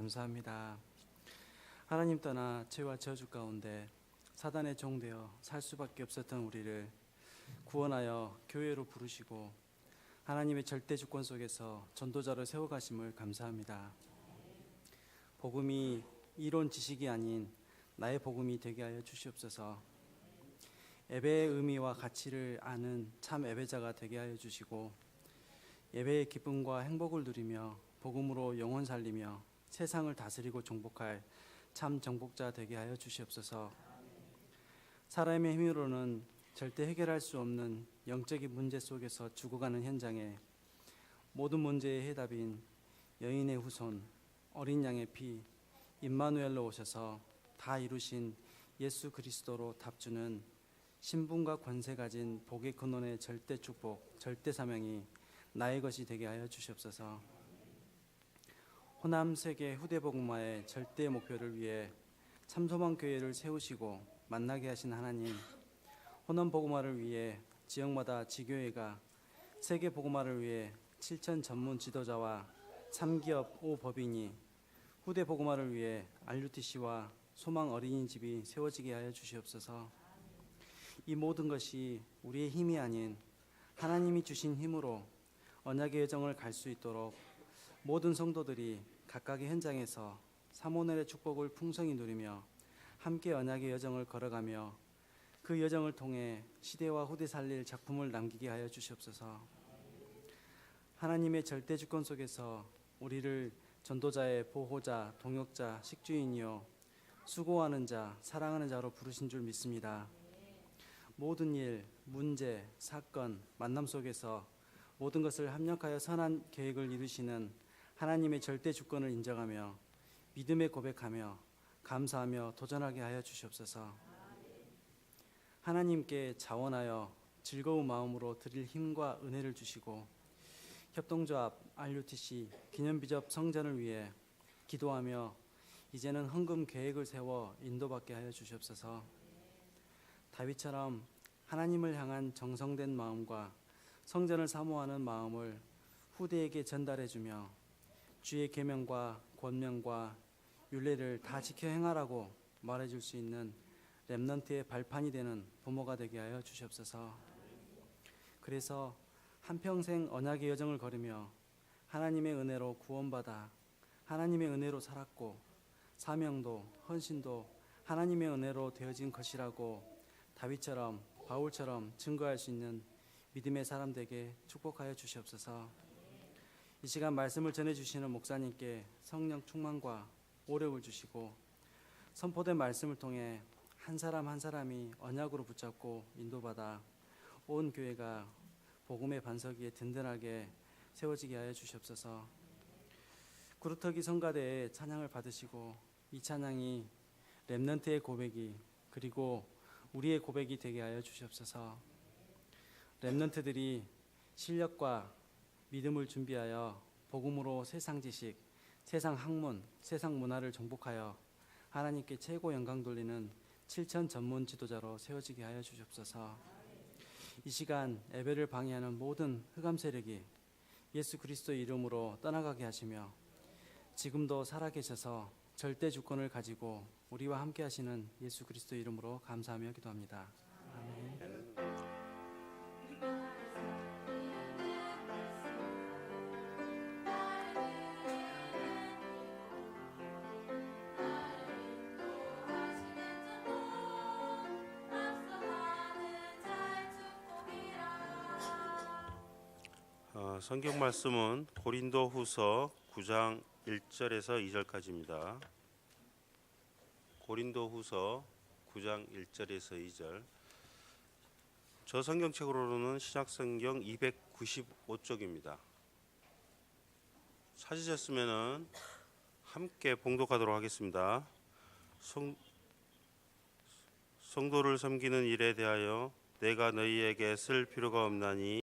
감사합니다. 하나님 떠나 죄와 저주 가운데 사단의 종되어 살 수밖에 없었던 우리를 구원하여 교회로 부르시고 하나님의 절대 주권 속에서 전도자로 세워 가심을 감사합니다. 복음이 이론 지식이 아닌 나의 복음이 되게 하여 주시옵소서. 예배의 의미와 가치를 아는 참 예배자가 되게 하여 주시고 예배의 기쁨과 행복을 누리며 복음으로 영혼 살리며 세상을 다스리고 정복할 참 정복자 되게 하여 주시옵소서. 사람의 힘으로는 절대 해결할 수 없는 영적인 문제 속에서 죽어가는 현장에 모든 문제의 해답인 여인의 후손, 어린 양의 피, 임마누엘로 오셔서 다 이루신 예수 그리스도로 답주는 신분과 권세 가진 복의 근원의 절대 축복, 절대 사명이 나의 것이 되게 하여 주시옵소서. 호남 세계 후대 복음화의 절대 목표를 위해 참소망 교회를 세우시고 만나게 하신 하나님, 호남 복음화를 위해 지역마다 지교회가 세계 복음화를 위해 7천 전문 지도자와 3기업 5법인이 후대 복음화를 위해 RUTC와 소망 어린이집이 세워지게 하여 주시옵소서. 이 모든 것이 우리의 힘이 아닌 하나님이 주신 힘으로 언약의 여정을 갈 수 있도록 모든 성도들이 각각의 현장에서 사모넬의 축복을 풍성히 누리며 함께 언약의 여정을 걸어가며 그 여정을 통해 시대와 후대 살릴 작품을 남기게 하여 주시옵소서. 하나님의 절대 주권 속에서 우리를 전도자의 보호자, 동역자, 식주인이요 수고하는 자, 사랑하는 자로 부르신 줄 믿습니다. 모든 일, 문제, 사건, 만남 속에서 모든 것을 합력하여 선한 계획을 이루시는 하나님의 절대 주권을 인정하며 믿음에 고백하며 감사하며 도전하게 하여 주시옵소서. 하나님께 자원하여 즐거운 마음으로 드릴 힘과 은혜를 주시고 협동조합 RUTC 기념비접 성전을 위해 기도하며 이제는 헌금 계획을 세워 인도받게 하여 주시옵소서. 다윗처럼 하나님을 향한 정성된 마음과 성전을 사모하는 마음을 후대에게 전달해 주며 주의 계명과 권명과 율례를 다 지켜 행하라고 말해 줄 수 있는 렘넌트의 발판이 되는 부모가 되게 하여 주시옵소서. 그래서 한평생 언약의 여정을 걸으며 하나님의 은혜로 구원받아 하나님의 은혜로 살았고 사명도 헌신도 하나님의 은혜로 되어진 것이라고 다윗처럼 바울처럼 증거할 수 있는 믿음의 사람 되게 축복하여 주시옵소서. 이 시간 말씀을 전해 주시는 목사님께 성령 충만과 오력을 주시고 선포된 말씀을 통해 한 사람 한 사람이 언약으로 붙잡고 인도받아 온 교회가 복음의 반석 위에 든든하게 세워지게 하여 주시옵소서. 구루터기 성가대의 찬양을 받으시고 이 찬양이 렘넌트의 고백이 그리고 우리의 고백이 되게 하여 주시옵소서. 렘넌트들이 실력과 믿음을 준비하여 복음으로 세상 지식, 세상 학문, 세상 문화를 정복하여 하나님께 최고 영광 돌리는 7천 전문 지도자로 세워지게 하여 주시옵소서. 이 시간 예배를 방해하는 모든 흑암 세력이 예수 그리스도 이름으로 떠나가게 하시며 지금도 살아계셔서 절대 주권을 가지고 우리와 함께 하시는 예수 그리스도 이름으로 감사하며 기도합니다. 아멘. 성경 말씀은 고린도후서 9장 1절에서 2절까지입니다. 고린도후서 9장 1절에서 2절. 저 성경책으로는 신약성경 295쪽입니다. 찾으셨으면은 함께 봉독하도록 하겠습니다. 성, 성도를 섬기는 일에 대하여 내가 너희에게 쓸 필요가 없나니